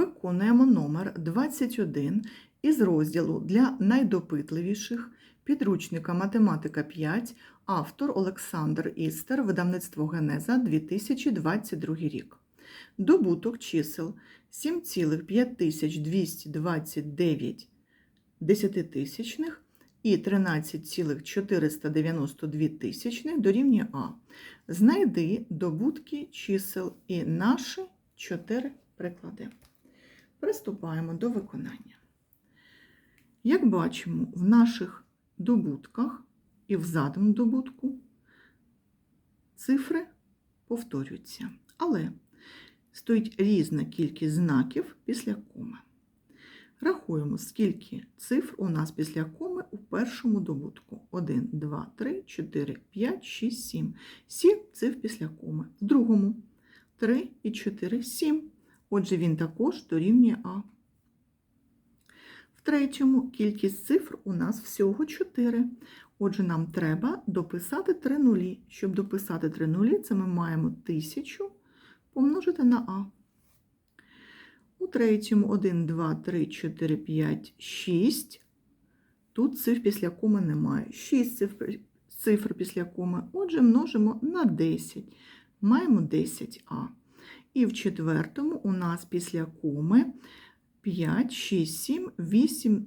Виконуємо номер 21 із розділу для найдопитливіших підручника Математика 5, автор Олександр Істер, видавництво Генеза 2022 рік. Добуток чисел 7,5229 десятитисячних і 13,492 тисячних дорівнює А. Знайди добутки чисел і наші чотири приклади. Приступаємо до виконання. Як бачимо, в наших добутках і в заданому добутку цифри повторюються, але стоїть різна кількість знаків після коми. Рахуємо, скільки цифр у нас після коми у першому добутку. 1, 2, 3, 4, 5, 6, 7. 7 цифр після коми. В другому 3 і 4, 7. Отже, він також дорівнює А. В третьому кількість цифр у нас всього 4. Отже, нам треба дописати 3 нулі. Щоб дописати 3 нулі, це ми маємо 1000 помножити на А. У третьому 1, 2, 3, 4, 5, 6. Тут цифр після коми немає. 6 цифр, цифр після коми. Отже, множимо на 10. Маємо 10А. І в четвертому у нас після коми 5, 6, 7, 8.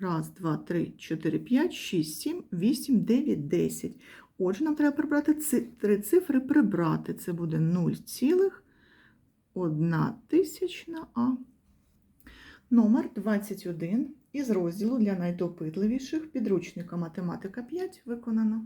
Раз, два, три, 4, 5, 6, 7, 8, 9, 10. Отже, нам треба прибрати ци- три цифри, прибрати. Це буде 0,1 тисячна А. Номер 21 із розділу для найдопитливіших підручника Математика 5 виконано.